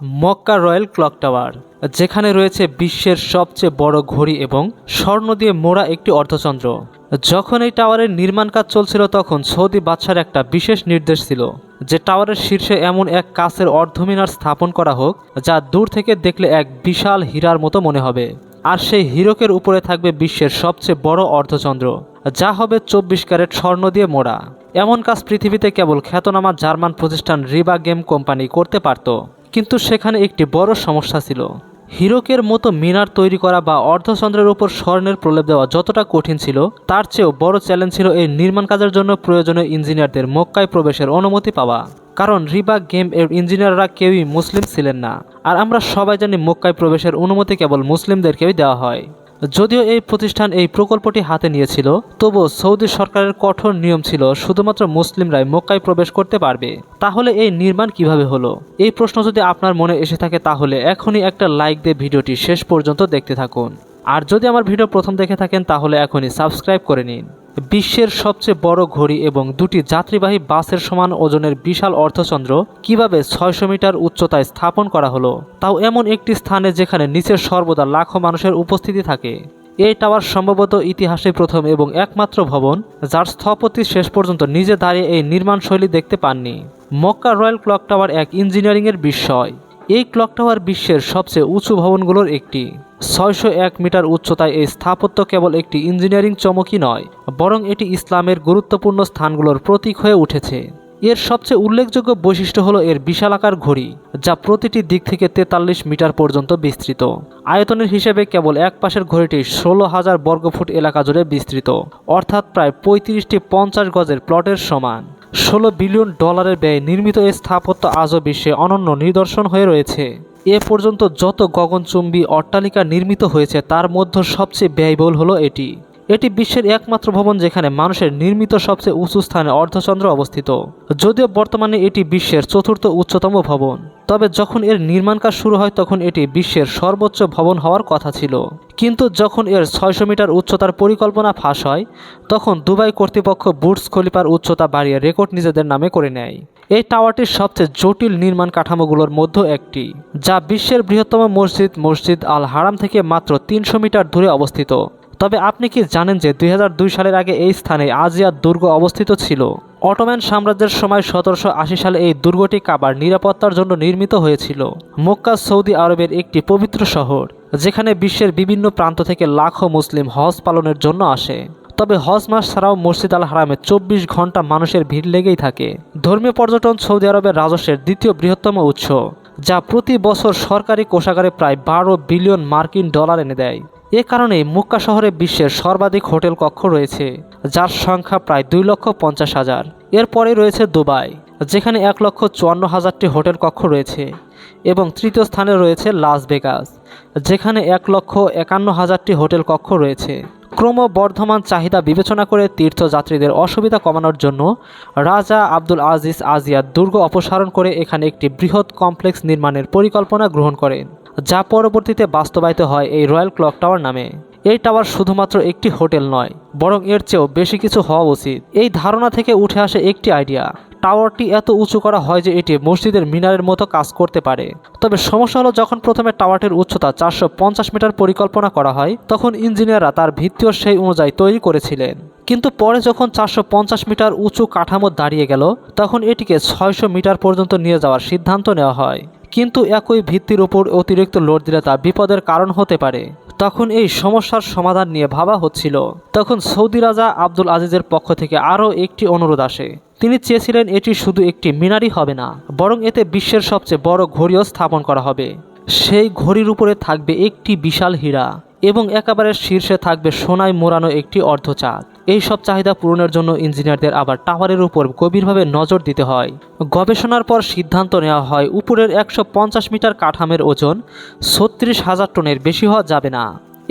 Mecca royal clock tower, যেখানে রয়েছে বিশ্বের সবচেয়ে বড় ঘড়ি এবং স্বর্ণ দিয়ে মোড়া একটি অর্ধচন্দ্র। যখন এই টাওয়ারের নির্মাণ কাজ চলছিল তখন সৌদি বাদশার একটা বিশেষ নির্দেশ ছিল, যে টাওয়ারের শীর্ষে এমন এক কাছের অর্ধমিনার স্থাপন করা হোক, যা দূর থেকে দেখলে এক বিশাল হীরার মতো মনে হবে। আর সেই হীরকের উপরে থাকবে বিশ্বের সবচেয়ে বড় অর্ধচন্দ্র, যা হবে চব্বিশ ক্যারেট স্বর্ণ দিয়ে মোড়া। এমন কাজ পৃথিবীতে কেবল খ্যাতনামা জার্মান প্রতিষ্ঠান রিবা গেম কোম্পানি করতে পারত। কিন্তু সেখানে একটি বড় সমস্যা ছিল। হীরকের মতো মিনার তৈরি করা বা অর্ধচন্দ্রের উপর স্বর্ণের প্রলেপ দেওয়া যতটা কঠিন ছিল, তার চেয়েও বড় চ্যালেঞ্জ ছিল এই নির্মাণ কাজের জন্য প্রয়োজনীয় ইঞ্জিনিয়ারদের মক্কায় প্রবেশের অনুমতি পাওয়া। কারণ রিবা গেম এর ইঞ্জিনিয়াররা কেউই মুসলিম ছিলেন না। আর আমরা সবাই জানি মক্কায় প্রবেশের অনুমতি কেবল মুসলিমদেরকেই দেওয়া হয়। যদিও এই প্রতিষ্ঠান এই প্রকল্পটি হাতে নিয়েছিল, তবুও সৌদি সরকারের কঠোর নিয়ম ছিল শুধুমাত্র মুসলিমরাই মক্কায় প্রবেশ করতে পারবে। তাহলে এই নির্মাণ কীভাবে হলো? এই প্রশ্ন যদি আপনার মনে এসে থাকে তাহলে এখনই একটা লাইক দিয়ে ভিডিওটি শেষ পর্যন্ত দেখতে থাকুন। আর যদি আমার ভিডিও প্রথম দেখে থাকেন তাহলে এখনই সাবস্ক্রাইব করে নিন। বিশ্বের সবচেয়ে বড় ঘড়ি এবং দুটি যাত্রীবাহী বাসের সমান ওজনের বিশাল অর্ধচন্দ্র কীভাবে ছয়শো মিটার উচ্চতায় স্থাপন করা হলো? তাও এমন একটি স্থানে যেখানে নিচের সর্বদা লাখো মানুষের উপস্থিতি থাকে। এই টাওয়ার সম্ভবত ইতিহাসে প্রথম এবং একমাত্র ভবন, যার স্থপতি শেষ পর্যন্ত নিজে দাঁড়িয়ে এই নির্মাণ শৈলী দেখতে পাননি। মক্কা রয়্যাল ক্লক টাওয়ার এক ইঞ্জিনিয়ারিংয়ের বিস্ময় এই ক্লক টাওয়ার বিশ্বের সবচেয়ে উঁচু ভবনগুলোর একটি। ছয়শো এক মিটার উচ্চতায় এই স্থাপত্য কেবল একটি ইঞ্জিনিয়ারিং চমকই নয়, বরং এটি ইসলামের গুরুত্বপূর্ণ স্থানগুলোর প্রতীক হয়ে উঠেছে। এর সবচেয়ে উল্লেখযোগ্য বৈশিষ্ট্য হলো এর বিশালাকার ঘড়ি, যা প্রতিটি দিক থেকে তেতাল্লিশ মিটার পর্যন্ত বিস্তৃত। আয়তনের হিসেবে কেবল এক পাশের ঘড়িটি ষোলো হাজার বর্গফুট এলাকা জুড়ে বিস্তৃত, অর্থাৎ প্রায় পঁয়ত্রিশটি পঞ্চাশ গজের প্লটের সমান। ষোলো বিলিয়ন ডলারের ব্যয়ে নির্মিত এই স্থাপত্য আজও বিশ্বে অনন্য নিদর্শন হয়ে রয়েছে। এ পর্যন্ত যত গগনচুম্বী অট্টালিকা নির্মিত হয়েছে, তার মধ্যে সবচেয়ে ব্যয়বহুল হলো এটি। এটি বিশ্বের একমাত্র ভবন যেখানে মানুষের নির্মিত সবচেয়ে উঁচু স্থানে অর্ধচন্দ্র অবস্থিত। যদিও বর্তমানে এটি বিশ্বের চতুর্থ উচ্চতম ভবন, তবে যখন এর নির্মাণ কাজ শুরু হয় তখন এটি বিশ্বের সর্বোচ্চ ভবন হওয়ার কথা ছিল। কিন্তু যখন এর ছয়শো মিটার উচ্চতার পরিকল্পনা ফাঁস হয়, তখন দুবাই কর্তৃপক্ষ বুটস খলিফার উচ্চতা বাড়িয়ে রেকর্ড নিজেদের নামে করে নেয়। এই টাওয়ারটির সবচেয়ে জটিল নির্মাণ কাঠামোগুলোর মধ্যে একটি, যা বিশ্বের বৃহত্তম মসজিদ মসজিদ আল হারাম থেকে মাত্র তিনশো মিটার দূরে অবস্থিত। তবে আপনি কি জানেন যে দুই হাজার দুই সালের আগে এই স্থানে আজিয়ার দুর্গ অবস্থিত ছিল? অটোম্যান সাম্রাজ্যের সময় সতেরোশো আশি সালে এই দুর্গটি কাবার নিরাপত্তার জন্য নির্মিত হয়েছিল। মক্কা, সৌদি আরবের একটি পবিত্র শহর, যেখানে বিশ্বের বিভিন্ন প্রান্ত থেকে লাখো মুসলিম হজ পালনের জন্য আসে। তবে হজ মাস ছাড়াও মসজিদ আল হারামে চব্বিশ ঘণ্টা মানুষের ভিড় লেগেই থাকে। ধর্মীয় পর্যটন সৌদি আরবের রাজস্বের দ্বিতীয় বৃহত্তম উৎস, যা প্রতি বছর সরকারি কোষাগারে প্রায় বারো বিলিয়ন মার্কিন ডলার এনে দেয়। এ কারণে মুক্কা শহরে বিশ্বের সর্বাধিক হোটেল কক্ষ রয়েছে, যার সংখ্যা প্রায় দুই লক্ষ পঞ্চাশ হাজার। এরপরে রয়েছে দুবাই, যেখানে এক লক্ষ চুয়ান্ন হাজারটি হোটেল কক্ষ রয়েছে এবং তৃতীয় স্থানে রয়েছে লাস ভেগাস, যেখানে এক লক্ষ একান্ন হাজারটি হোটেল কক্ষ রয়েছে। ক্রমবর্ধমান চাহিদা বিবেচনা করে তীর্থযাত্রীদের অসুবিধা কমানোর জন্য রাজা আব্দুল আজিজ আজিয়ার দুর্গ অপসারণ করে এখানে একটি বৃহৎ কমপ্লেক্স নির্মাণের পরিকল্পনা গ্রহণ করেন। যা পরবর্তীতে বাস্তবায়িত হয় এই রয়্যাল ক্লক টাওয়ার নামে। এই টাওয়ার শুধুমাত্র একটি হোটেল নয়, বরং এর চেয়েও বেশি কিছু হওয়া উচিত। এই ধারণা থেকে উঠে আসে একটি আইডিয়া। টাওয়ারটি এত উঁচু করা হয় যে এটি মসজিদের মিনারের মতো কাজ করতে পারে। তবে সমস্যা হলো যখন প্রথমে টাওয়ারটির উচ্চতা চারশো পঞ্চাশ মিটার পরিকল্পনা করা হয়, তখন ইঞ্জিনিয়াররা তার ভিত্তিও সেই অনুযায়ী তৈরি করেছিলেন। কিন্তু পরে যখন চারশো পঞ্চাশ মিটার উঁচু কাঠামো দাঁড়িয়ে গেল, তখন এটিকে ছয়শো মিটার পর্যন্ত নিয়ে যাওয়ার সিদ্ধান্ত নেওয়া হয়। কিন্তু একই ভিত্তির উপর অতিরিক্ত লোড দিলে তা বিপদের কারণ হতে পারে। তখন এই সমস্যার সমাধান নিয়ে ভাবা হচ্ছিল। তখন সৌদি রাজা আব্দুল আজিজের পক্ষ থেকে আরও একটি অনুরোধ আসে। তিনি চেয়েছিলেন এটি শুধু একটি মিনারই হবে না, বরং এতে বিশ্বের সবচেয়ে বড় ঘড়িও স্থাপন করা হবে। সেই ঘড়ির উপরে থাকবে একটি বিশাল হীরা এবং একেবারে শীর্ষে থাকবে সোনায় মোড়ানো একটি অর্ধচাঁদ। এই সব চাহিদা পূরণের জন্য ইঞ্জিনিয়ারদের আবার টাওয়ারের উপর গভীরভাবে নজর দিতে হয়। গবেষণার পর সিদ্ধান্ত নেওয়া হয়, উপরের একশো পঞ্চাশ মিটার কাঠামের ওজন ছত্রিশ হাজার টনের বেশি হওয়া যাবে না।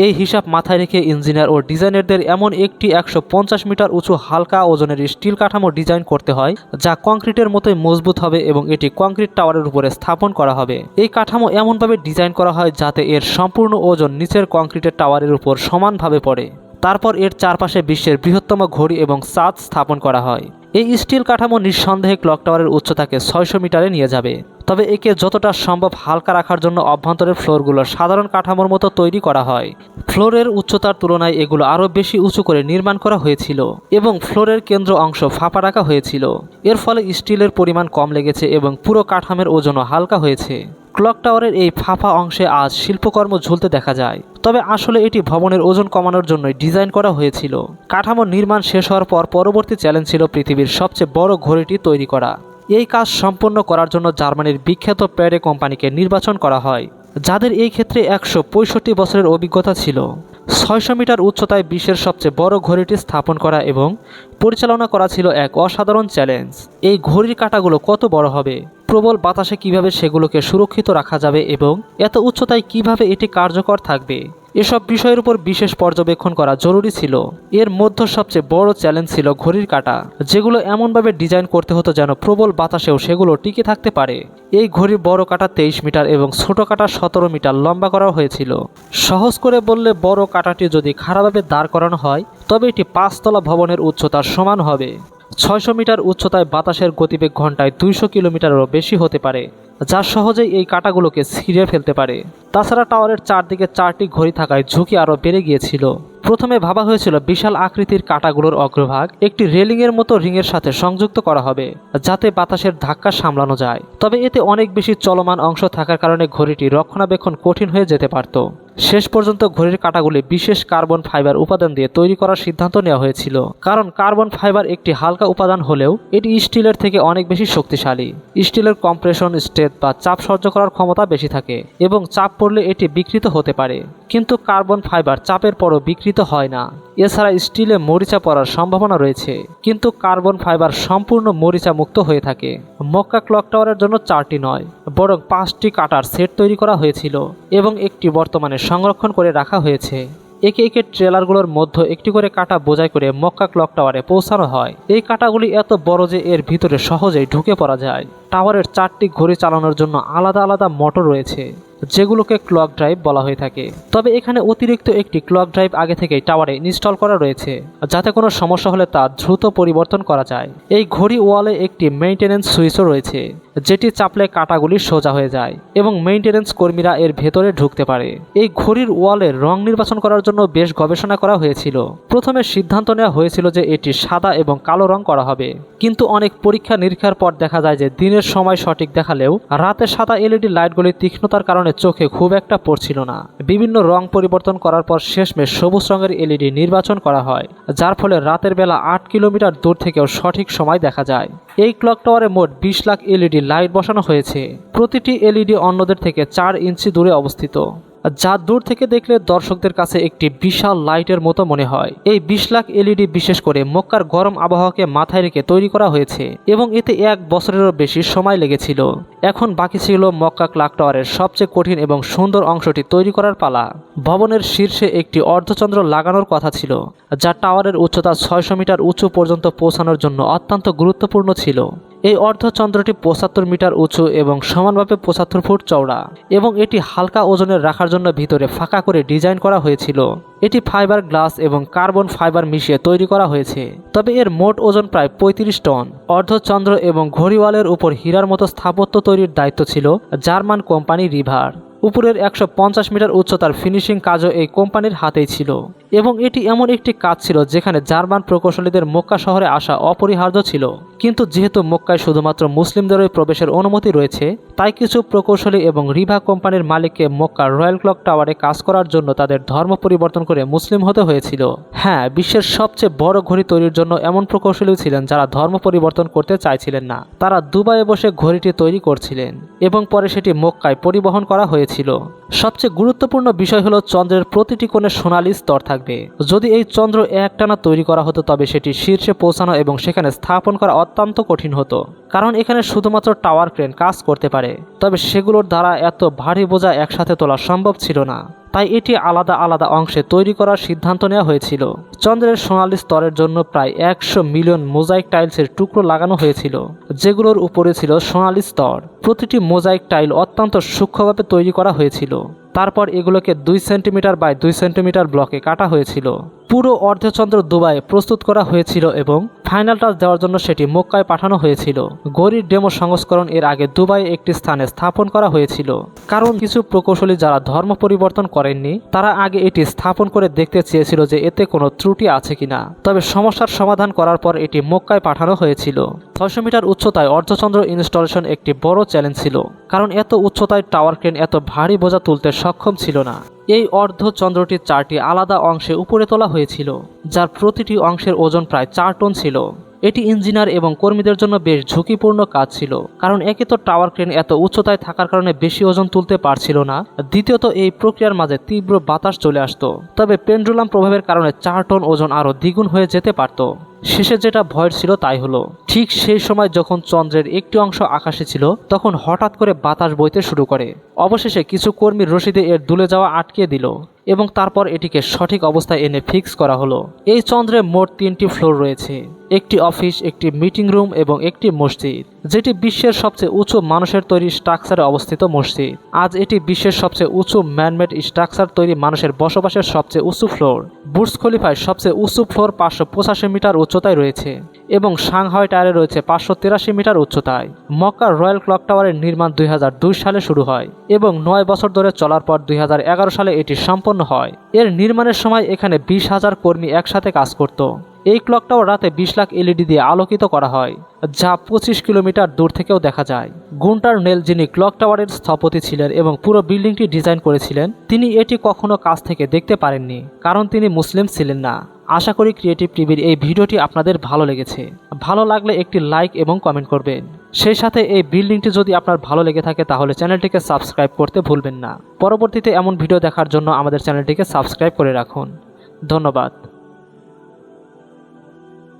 এই হিসাব মাথায় রেখে ইঞ্জিনিয়ার ও ডিজাইনারদের এমন একটি একশো পঞ্চাশ মিটার উঁচু হালকা ওজনের স্টিল কাঠামো ডিজাইন করতে হয়, যা কংক্রিটের মতোই মজবুত হবে এবং এটি কংক্রিট টাওয়ারের উপরে স্থাপন করা হবে। এই কাঠামো এমনভাবে ডিজাইন করা হয় যাতে এর সম্পূর্ণ ওজন নিচের কংক্রিটের টাওয়ারের উপর সমানভাবে পড়ে। তারপর এর চারপাশে বিশ্বের বৃহত্তম ঘড়ি এবং চাঁদ স্থাপন করা হয়। এই স্টিল কাঠামো নিঃসন্দেহে ক্লক টাওয়ারের উচ্চতাকে ছয়শো মিটারে নিয়ে যাবে। তবে একে যতটা সম্ভব হালকা রাখার জন্য অভ্যন্তরের ফ্লোরগুলো সাধারণ কাঠামোর মতো তৈরি করা হয়। ফ্লোরের উচ্চতার তুলনায় এগুলো আরও বেশি উঁচু করে নির্মাণ করা হয়েছিল এবং ফ্লোরের কেন্দ্র অংশ ফাঁপা রাখা হয়েছিল। এর ফলে স্টিলের পরিমাণ কম লেগেছে এবং পুরো কাঠামের ওজনও হালকা হয়েছে। ক্লক টাওয়ারের এই ফাঁপা অংশে আজ শিল্পকর্ম ঝুলতে দেখা যায়, তবে আসলে এটি ভবনের ওজন কমানোর জন্যই ডিজাইন করা হয়েছিল। কাঠামো নির্মাণ শেষ হওয়ার পর পরবর্তী চ্যালেঞ্জ ছিল পৃথিবীর সবচেয়ে বড় ঘড়িটি তৈরি করা। এই কাজ সম্পন্ন করার জন্য জার্মানির বিখ্যাত প্যাডে কোম্পানিকে নির্বাচন করা হয়, যাদের এই ক্ষেত্রে একশো পঁয়ষট্টি বছরের অভিজ্ঞতা ছিল। ছয়শো মিটার উচ্চতায় বিশ্বের সবচেয়ে বড় ঘড়িটি স্থাপন করা এবং পরিচালনা করা ছিল এক অসাধারণ চ্যালেঞ্জ। এই ঘড়ির কাঁটাগুলো কত বড় হবে? প্রবল বাতাসে কীভাবে সেগুলোকে সুরক্ষিত রাখা যাবে এবং এত উচ্চতায় কীভাবে এটি কার্যকর থাকবে? এসব বিষয়ের উপর বিশেষ পর্যবেক্ষণ করা জরুরি ছিল। এর মধ্যে সবচেয়ে বড় চ্যালেঞ্জ ছিল ঘড়ির কাঁটা, যেগুলো এমনভাবে ডিজাইন করতে হতো যেন প্রবল বাতাসেও সেগুলো টিকে থাকতে পারে। এই ঘড়ির বড় কাঁটা তেইশ মিটার এবং ছোট কাঁটা সতেরো মিটার লম্বা করা হয়েছিল। সহজ করে বললে বড় কাঁটাটি যদি খারাপভাবে দাঁড় করানো হয়, তবে এটি পাঁচতলা ভবনের উচ্চতার সমান হবে। ছয়শো মিটার উচ্চতায় বাতাসের গতিবেগ ঘন্টায় দুইশো কিলোমিটারেরও বেশি হতে পারে, যা সহজেই এই কাঁটাগুলোকে ছিঁড়ে ফেলতে পারে। তাছাড়া টাওয়ারের চারদিকে চারটি ঘড়ি থাকায় ঝুঁকি আরও বেড়ে গিয়েছিল। প্রথমে ভাবা হয়েছিল, বিশাল আকৃতির কাঁটাগুলোর অগ্রভাগ একটি রেলিংয়ের মতো রিংয়ের সাথে সংযুক্ত করা হবে, যাতে বাতাসের ধাক্কা সামলানো যায়। তবে এতে অনেক বেশি চলমান অংশ থাকার কারণে ঘড়িটি রক্ষণাবেক্ষণ কঠিন হয়ে যেতে পারত। শেষ পর্যন্ত ঘড়ির কাঁটাগুলি বিশেষ কার্বন ফাইবার উপাদান দিয়ে তৈরি করার সিদ্ধান্ত নেওয়া হয়েছিল। কারণ কার্বন ফাইবার একটি হালকা উপাদান হলেও এটি স্টিলের থেকে অনেক বেশি শক্তিশালী। স্টিলের কম্প্রেশন স্টেট বা চাপ সহ্য করার ক্ষমতা বেশি থাকে এবং চাপ পড়লে এটি বিকৃত হতে পারে। কিন্তু কার্বন ফাইবার চাপের পরও বিকৃত হয় না। এছাড়া স্টিলে মরিচা পড়ার সম্ভাবনা রয়েছে, কিন্তু কার্বন ফাইবার সম্পূর্ণ মরিচা মুক্ত হয়ে থাকে। মক্কা ক্লক টাওয়ারের জন্য চারটি নয়, বরং পাঁচটি কাটার সেট তৈরি করা হয়েছিল এবং একটি বর্তমানে সংরক্ষণ করে রাখা হয়েছে। একে একে ট্রেলারগুলোর মধ্যে একটি করে কাটা বোঝাই করে মক্কা ক্লক টাওয়ারে পৌঁছানো হয়। এই কাটাগুলি এত বড় যে এর ভিতরে সহজেই ঢুকে পড়া যায়। টাওয়ারের চারটি ঘড়ি চালানোর জন্য আলাদা আলাদা মোটর রয়েছে। যেগুলোকে ক্লক ড্রাইভ বলা হয়ে থাকে। তবে এখানে অতিরিক্ত একটি ক্লক ড্রাইভ আগে থেকেই টাওয়ারে ইনস্টল করা রয়েছে, যাতে কোনো সমস্যা হলে তা দ্রুত পরিবর্তন করা যায়। এই ঘড়ি ওয়ালে একটি মেইনটেনেন্স সুইচও রয়েছে। যেটি চাপলে কাটাগুলি সোজা হয়ে যায় এবং মেইনটেনেন্স কর্মীরা এর ভেতরে ঢুকতে পারে। এই ঘড়ির ওয়ালের রং নির্বাচন করার জন্য বেশ গবেষণা করা হয়েছিল। প্রথমে সিদ্ধান্ত নেওয়া হয়েছিল যে এটি সাদা এবং কালো রং করা হবে। কিন্তু অনেক পরীক্ষা নিরীক্ষার পর দেখা যায় যে দিনের সময় সঠিক দেখালেও রাতে সাদা এলইডি লাইটগুলি তীক্ষ্ণতার কারণে চোখে খুব একটা পড়ছিল না। বিভিন্ন রং পরিবর্তন করার পর শেষমেশ সবুজ রঙের এলইডি নির্বাচন করা হয়, যার ফলে রাতের বেলা আট কিলোমিটার দূর থেকেও সঠিক সময় দেখা যায়। এই ক্লক টাওয়ারে মোট বিশ লাখ এলইডি লাইট বসানো হয়েছে। প্রতিটি এলইডি অন্যদের থেকে চার ইঞ্চি দূরে অবস্থিত। যা দূর থেকে দেখলে দর্শকদের কাছে একটি বিশাল লাইটের মতো মনে হয়। এই বিশ লাখ এলইডি বিশেষ করে মক্কার গরম আবহাওয়াকে মাথায় রেখে তৈরি করা হয়েছে এবং এতে এক বছরেরও বেশি সময় লেগেছিল। এখন বাকি ছিল মক্কা ক্লাক টাওয়ারের সবচেয়ে কঠিন এবং সুন্দর অংশটি তৈরি করার পালা। ভবনের শীর্ষে একটি অর্ধচন্দ্র লাগানোর কথা ছিল, যা টাওয়ারের উচ্চতা ছয়শো মিটার উঁচু পর্যন্ত পৌঁছানোর জন্য অত্যন্ত গুরুত্বপূর্ণ ছিল। এই অর্ধচন্দ্রটি পঁচাত্তর মিটার উঁচু এবং সমানভাবে পঁচাত্তর ফুট চওড়া এবং এটি হালকা ওজনের রাখার জন্য ভিতরে ফাঁকা করে ডিজাইন করা হয়েছিল। এটি ফাইবার গ্লাস এবং কার্বন ফাইবার মিশিয়ে তৈরি করা হয়েছে। তবে এর মোট ওজন প্রায় পঁয়ত্রিশ টন। অর্ধচন্দ্র এবং ঘড়িওয়ালের উপর হীরার মতো স্থাপত্য তৈরির দায়িত্ব ছিল জার্মান কোম্পানি রিভার। উপরের একশো পঞ্চাশ মিটার উচ্চতার ফিনিশিং কাজও এই কোম্পানির হাতেই ছিল। এবং এটি এমন একটি কাজ ছিল যেখানে জার্মান প্রকৌশলীদের মক্কা শহরে আসা অপরিহার্য ছিল। কিন্তু যেহেতু মক্কায় শুধুমাত্র মুসলিমদেরই প্রবেশের অনুমতি রয়েছে, তাই কিছু প্রকৌশলী এবং রিভা কোম্পানির মালিককে মক্কার রয়্যাল ক্লক টাওয়ারে কাজ করার জন্য তাদের ধর্ম পরিবর্তন করে মুসলিম হতে হয়েছিল। হ্যাঁ বিশ্বের সবচেয়ে বড় ঘড়ি তৈরির জন্য এমন প্রকৌশলী ছিলেন যারা ধর্ম পরিবর্তন করতে চাইছিলেন না। তারা দুবাইয়ে বসে ঘড়িটি তৈরি করছিলেন এবং পরে সেটি মক্কায় পরিবহন করা হয়েছিল। সবচেয়ে গুরুত্বপূর্ণ বিষয় হলো চন্দ্রের প্রতিটি কোণে সোনালি স্তর থাকবে যদি এই চন্দ্র একটানা তৈরি করা হতো, তবে সেটি শীর্ষে পৌঁছানো এবং সেখানে স্থাপন করা অত্যন্ত কঠিন হতো, কারণ এখানে শুধুমাত্র টাওয়ার ক্রেন কাজ করতে পারে। তবে সেগুলোর দ্বারা এত ভারী বোঝা একসাথে তোলা সম্ভব ছিল না, তাই এটি আলাদা আলাদা অংশে তৈরি করার সিদ্ধান্ত নেওয়া হয়েছিল। চন্দ্রের সোনালি স্তরের জন্য প্রায় একশো মিলিয়ন মোজাইক টাইলসের টুকরো লাগানো হয়েছিল, যেগুলোর উপরে ছিল সোনালি স্তর। প্রতিটি মোজাইক টাইল অত্যন্ত সূক্ষ্মভাবে তৈরি করা হয়েছিল। তারপর এগুলোকে দুই সেন্টিমিটার বাই দুই সেন্টিমিটার ব্লকে কাটা হয়েছিল। পুরো অর্ধচন্দ্র দুবাই প্রস্তুত করা হয়েছিল এবং ফাইনাল টাচ দেওয়ার জন্য সেটি মক্কায় পাঠানো হয়েছিল। গরির ডেমো সংস্করণ এর আগে দুবাই একটি স্থানে স্থাপন করা হয়েছিল। কারণ কিছু প্রকৌশলী যারা ধর্ম পরিবর্তন করেননি, তারা আগে এটি স্থাপন করে দেখতে চেয়েছিল যে এতে কোনো ত্রুটি আছে কিনা। তবে সমস্যার সমাধান করার পর এটি মক্কায় পাঠানো হয়েছিল। ছয়শো মিটার উচ্চতায় অর্ধচন্দ্র ইনস্টলেশন একটি বড় চ্যালেঞ্জ ছিল। কারণ এত উচ্চতায় টাওয়ার ক্রেন এত ভারী বোঝা তুলতে সক্ষম ছিল না। এই অর্ধচন্দ্রটির চারটি আলাদা অংশে উপরে তোলা হয়েছিল, যার প্রতিটি অংশের ওজন প্রায় চার টন ছিল। এটি ইঞ্জিনিয়ার এবং কর্মীদের জন্য বেশ ঝুঁকিপূর্ণ কাজ ছিল, কারণ একে তো টাওয়ার ক্রেন এত উচ্চতায় থাকার কারণে বেশি ওজন তুলতে পারছিল না। দ্বিতীয়ত, এই প্রক্রিয়ার মাঝে তীব্র বাতাস চলে আসতো, তবে পেন্ডুলাম প্রভাবের কারণে চার টন ওজন আরও দ্বিগুণ হয়ে যেতে পারত। শেষে যেটা ভয়ের ছিল তাই হলো। ঠিক সেই সময় যখন চন্দ্রের একটি অংশ আকাশে ছিল, তখন হঠাৎ করে বাতাস বইতে শুরু করে। অবশেষে কিছু কর্মীর রশিদে এর দুলে যাওয়া আটকে দিল এবং তারপর এটিকে সঠিক অবস্থায় এনে ফিক্স করা হলো। এই চন্দ্রে মোট তিনটি ফ্লোর রয়েছে। একটি অফিস, একটি মিটিং রুম এবং একটি মসজিদ, যেটি বিশ্বের সবচেয়ে উঁচু মানুষের তৈরি স্ট্রাকচারে অবস্থিত মসজিদ। আজ এটি বিশ্বের সবচেয়ে উঁচু ম্যানমেড স্ট্রাকচার তৈরি মানুষের বসবাসের সবচেয়ে উঁচু ফ্লোর। বুর্জ খলিফায় সবচেয়ে উঁচু ফ্লোর পাঁচশো পঁচাশি মিটার উচ্চতায় রয়েছে এবং সাংহাই টায়ারে রয়েছে পাঁচশো তেরাশি মিটার উচ্চতায়। মক্কার রয়্যাল ক্লক টাওয়ারের নির্মাণ দুই হাজার দুই সালে শুরু হয় এবং নয় বছর ধরে চলার পর দুই হাজার এগারো সালে এটি সম্পন্ন হয়। এর নির্মাণের সময় এখানে বিশ হাজার কর্মী একসাথে কাজ করত। এই ক্লক টাওয়ার রাতে বিশ লাখ এলইডি দিয়ে আলোকিত করা হয়, যা পঁচিশ কিলোমিটার দূর থেকেও দেখা যায়। গুন্টার নেল, যিনি ক্লক টাওয়ারের স্থপতি ছিলেন এবং পুরো বিল্ডিংটি ডিজাইন করেছিলেন, তিনি এটি কখনো কাছ থেকে দেখতে পারেননি, কারণ তিনি মুসলিম ছিলেন না। আশা করি ক্রিয়েটিভ টিভির এই ভিডিওটি আপনাদের ভালো লেগেছে। ভালো লাগলে একটি লাইক এবং কমেন্ট করবেন। সেই সাথে এই বিল্ডিংটি যদি আপনার ভালো লেগে থাকে, তাহলে চ্যানেলটিকে সাবস্ক্রাইব করতে ভুলবেন না। পরবর্তীতে এমন ভিডিও দেখার জন্য আমাদের চ্যানেলটিকে সাবস্ক্রাইব করে রাখুন। ধন্যবাদ।